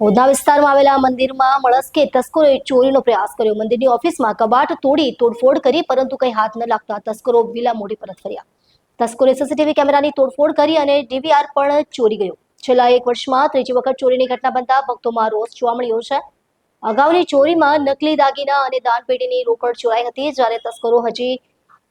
ઉધના વિસ્તારમાં આવેલા મંદિરમાં મળસ્કે તસ્કરોએ ચોરીનો પ્રયાસ કર્યો. મંદિરની ઓફિસમાં કબાટ તોડી તોડફોડ કરી, પરંતુ કંઈ હાથ ન લાગતા તસ્કરો વિલા મોડી પરત ફર્યા. તસ્કરોએ સીસીટીવી કેમેરાની તોડફોડ કરી અને ડીવીઆર પણ ચોરી ગયો. છેલ્લા એક વર્ષમાં ત્રીજી વખત ચોરીની ઘટના બનતા ભક્તોમાં રોષ જોવા મળ્યો છે. અગાઉની ચોરીમાં નકલી દાગીના અને દાનપેટીની રોકડ ચોરાઈ હતી, જ્યારે તસ્કરો હજી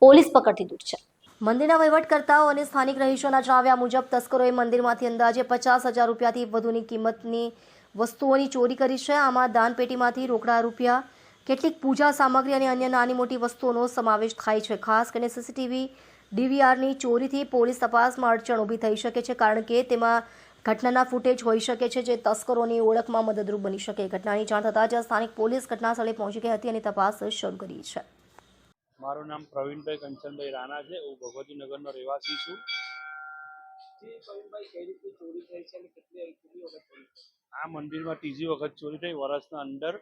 પોલીસ પકડથી દૂર છે. મંદિરના વહીવટકર્તાઓ અને સ્થાનિક રહીશોના જણાવ્યા મુજબ, તસ્કરોએ મંદિરમાંથી અંદાજે પચાસ હજાર રૂપિયાથી વધુની કિંમતની વસ્તુઓની ચોરી કરી છે. આમાં દાનપેટીમાંથી રોકડા રૂપિયા કેટલીક પૂજા સામગ્રી અને અન્ય નાની મોટી વસ્તુઓનો સમાવેશ થાય છે. ખાસ કરીને સીસીટીવી ડીવીઆરની ચોરીથી પોલીસ તપાસમાં અડચણ ઊભી થઈ શકે છે કારણ કે તેમાં ઘટનાના ફૂટેજ હોઈ શકે છે જે તસ્કરોની ઓળખમાં મદદરૂપ બની શકે. ઘટનાની જાણ થતાં જ સ્થાનિક પોલીસ ઘટનાસ્થળે પહોંચી ગઈ હતી અને તપાસ શરૂ કરી છે. મારું નામ પ્રવીણભાઈ કંચનભાઈ રાણા છે. હું ભગવતીનગરનો રહેવાસી છું? આ મંદિરમાં ત્રીજી વખત ચોરી થઈ. વર્ષના અંદર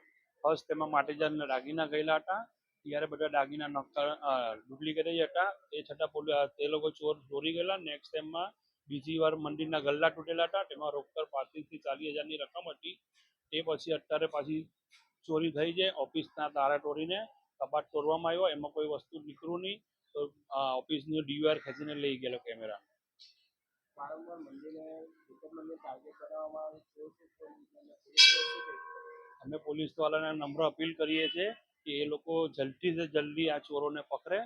ફર્સ્ટ તેમાં માટેજારના દાગીના ગયેલા હતા. ત્યારે બધા દાગીના નક્કર ડુપ્લિકેટ જ હતા. એ છતાં પોલીસ તે લોકો ચોર ચોરી ગયેલા. નેક્સ્ટ ટાઈમમાં બીજી વાર મંદિરના ગલ્લા તૂટેલા હતા. તેમાં રોકડ પાંત્રીસથી ચાલીસ હજારની રકમ હતી. તે પછી અત્યારે પાછી ચોરી થઈ છે. ઓફિસના તારા તોડીને કબાટ તોડવામાં આવ્યો. એમાં કોઈ વસ્તુ નીકળ્યું નહીં. તો ઓફિસની ડીવીઆર ખેંચીને લઈ ગયેલો કેમેરા. વારંવાર મંદિરને વિકટમને ટાર્ગેટ કરવામાં આવે છે? અમે પોલીસ વાળાને નમ્ર અપીલ કરીએ છીએ કે એ લોકો જલ્દીથી જલ્દી આ ચોરોને પકડે